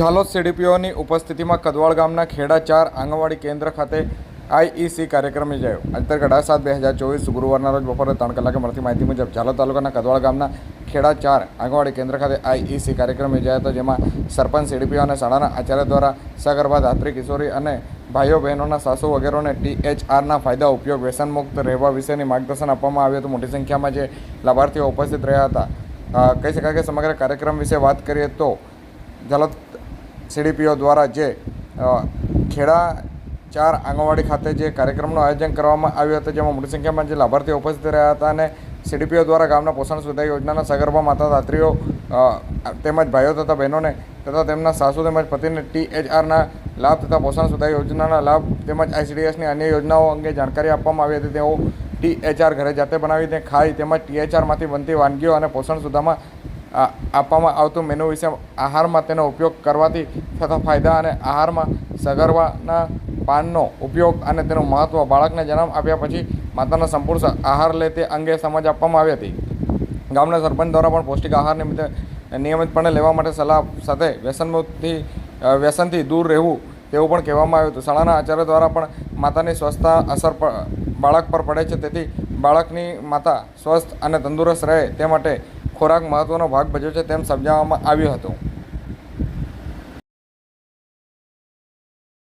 ઝાલોદ સીડીપીઓની ઉપસ્થિતિમાં કદવાળ ગામના ખેડા ચાર આંગણવાડી કેન્દ્ર ખાતે આઈઈસી કાર્યક્રમ યોજાયો. અંતર્ગત આ સાત બે હજાર ચોવીસ ગુરુવારના રોજ બપોરે ત્રણ કલાકે મળતી માહિતી મુજબ ઝાલોદ તાલુકાના કદવાળ ગામના ખેડા ચાર આંગણવાડી કેન્દ્ર ખાતે આઈઈસી કાર્યક્રમ યોજાયો હતો, જેમાં સરપંચ, સીડીપીઓ અને શાળાના આચાર્ય દ્વારા સગર્ભા ધાત્રી કિશોરી અને ભાઈઓ બહેનોના સાસુ વગેરેને ટીએચઆરના ફાયદા, ઉપયોગ, વ્યસનમુક્ત રહેવા વિશેની માર્ગદર્શન આપવામાં આવ્યું હતું. મોટી સંખ્યામાં જે લાભાર્થીઓ ઉપસ્થિત રહ્યા હતા. કહી શકાય કે સમગ્ર કાર્યક્રમ વિશે વાત કરીએ તો ઝાલોદ સીડીપીઓ દ્વારા જે ખેડા ચાર આંગણવાડી ખાતે જે કાર્યક્રમનું આયોજન કરવામાં આવ્યું હતું, જેમાં મોટી સંખ્યામાં જે લાભાર્થીઓ ઉપસ્થિત રહ્યા હતા અને સીડીપીઓ દ્વારા ગામના પોષણ સુવિધા યોજનાના સગર્ભા માતા દાત્રીઓ તેમજ ભાઈઓ તથા બહેનોને તથા તેમના સાસુ તેમજ પતિને ટીએચઆરના લાભ તથા પોષણ સુવિધા યોજનાના લાભ તેમજ આઈસીડીએસની અન્ય યોજનાઓ અંગે જાણકારી આપવામાં આવી હતી. તેઓ ટીએચઆર ઘરે જાતે બનાવીને ખાઈ તેમજ ટીએચઆરમાંથી બનતી વાનગીઓ અને પોષણ સુધામાં આપવામાં આવતું મેનુ વિશે આહારમાં તેનો ઉપયોગ કરવાથી થતા ફાયદા અને આહારમાં સગર્ભાના પાનનો ઉપયોગ અને તેનું મહત્ત્વ બાળકને જન્મ આપ્યા પછી માતાનો સંપૂર્ણ આહાર લે તે અંગે સમજ આપવામાં આવી હતી. ગામના સરપંચ દ્વારા પણ પૌષ્ટિક આહાર નિમિત્તે નિયમિતપણે લેવા માટે સલાહ સાથે વ્યસનમુક્તિ વ્યસનથી દૂર રહેવું તેવું પણ કહેવામાં આવ્યું હતું. શાળાના આચાર્ય દ્વારા પણ માતાની સ્વસ્થતા અસર બાળક પર પડે છે. તેથી બાળકની માતા સ્વસ્થ અને તંદુરસ્ત રહે તે માટે ખોરાક મહત્ત્વનો ભાગ ભજવે છે તેમ સમજાવવામાં આવ્યું હતું.